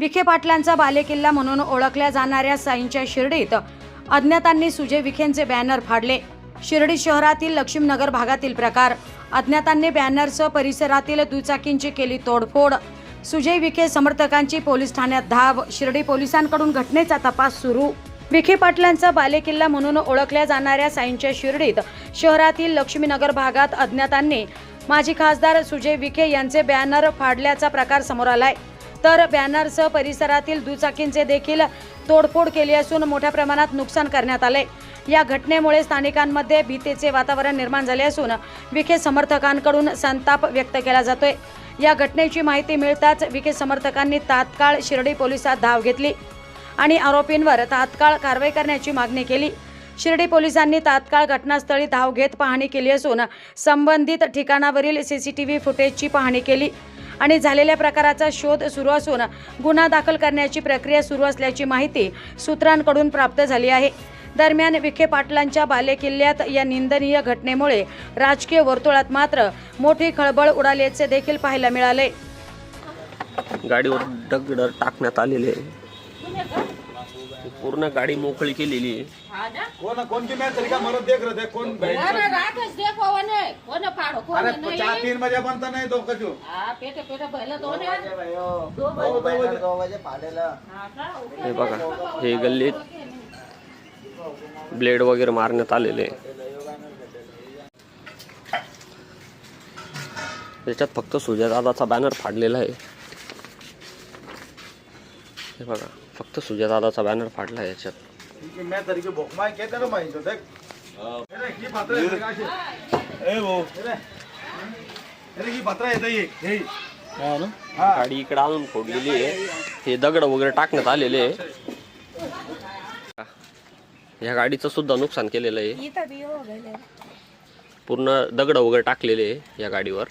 विखे पाटलांचा बालेकिल्ला म्हणून ओळखल्या जाणाऱ्या साईंच्या शिर्डीत अज्ञातांनी सुजय विखेंचे बॅनर फाडले. शिर्डी शहरातील लक्ष्मीनगर भागातील प्रकार. अज्ञातांनी बॅनरसह परिसरातील दुचाकींची केली तोडफोड. सुजय विखे समर्थकांची पोलीस ठाण्यात धाव. शिर्डी पोलिसांकडून घटनेचा तपास सुरू. विखे पाटलांचा बालेकिल्ला म्हणून ओळखल्या जाणाऱ्या साईंच्या शिर्डीत शहरातील लक्ष्मीनगर भागात अज्ञातांनी माजी खासदार सुजय विखे यांचे बॅनर फाडल्याचा प्रकार समोर आलाय. तर बॅनरसह परिसरातील दुचाकींचे देखील तोडफोड केली असून मोठ्या प्रमाणात नुकसान करण्यात आले. या घटनेमुळे स्थानिकांमध्ये भीतीचे वातावरण निर्माण झाले असून विखे समर्थकांकडून संताप व्यक्त केला जातोय. या घटनेची माहिती मिळताच विखे समर्थकांनी तात्काळ शिर्डी पोलिसात धाव घेतली आणि आरोपींवर तात्काळ कारवाई करण्याची मागणी केली. शिर्डी पोलिसांनी तात्काळ घटनास्थळी धाव घेत पाहणी केली असून संबंधित ठिकाणावरील सीसीटीव्ही फुटेजची पाहणी केली. आणि झालेल्या प्रकाराचा शोध सुरू असून गुन्हा दाखल करण्याची प्रक्रिया सुरू असल्याची माहिती सूत्रांकडून प्राप्त झाली आहे. दरम्यान विखे पाटलांच्या बालेकिल्ल्यात या निंदनीय घटनेमुळे राजकीय वर्तुळात मात्र मोठी खळबळ उडाल्याचे देखील पाहायला मिळाले. गाडीवर दगड टाकण्यात आलेले आहे. पूर्ण गाडी मोकळी केलेली आहे. अरे चार तीन बजे बनता नहीं दो कचू. हा पेटे पेटे भरलं दोन. दो बजे हा का? हे बघा हे गल्लीत ब्लेड वगैरे मारण्यात आलेले. त्याच्यात फक्त सुजयदादाचा बॅनर फाडलेला आहे. हे बघा फक्त सुजयदादाचा बॅनर फाडला आहे याच्यात. ना है है. हे हां. गाडी इकडे आणून फोडलेली आहे. हे दगड वगैरे टाकण्यात आलेले आहे. या गाडीचं सुद्धा नुकसान केलेलं आहे. पूर्ण दगड वगैरे टाकलेले आहे या गाडीवर.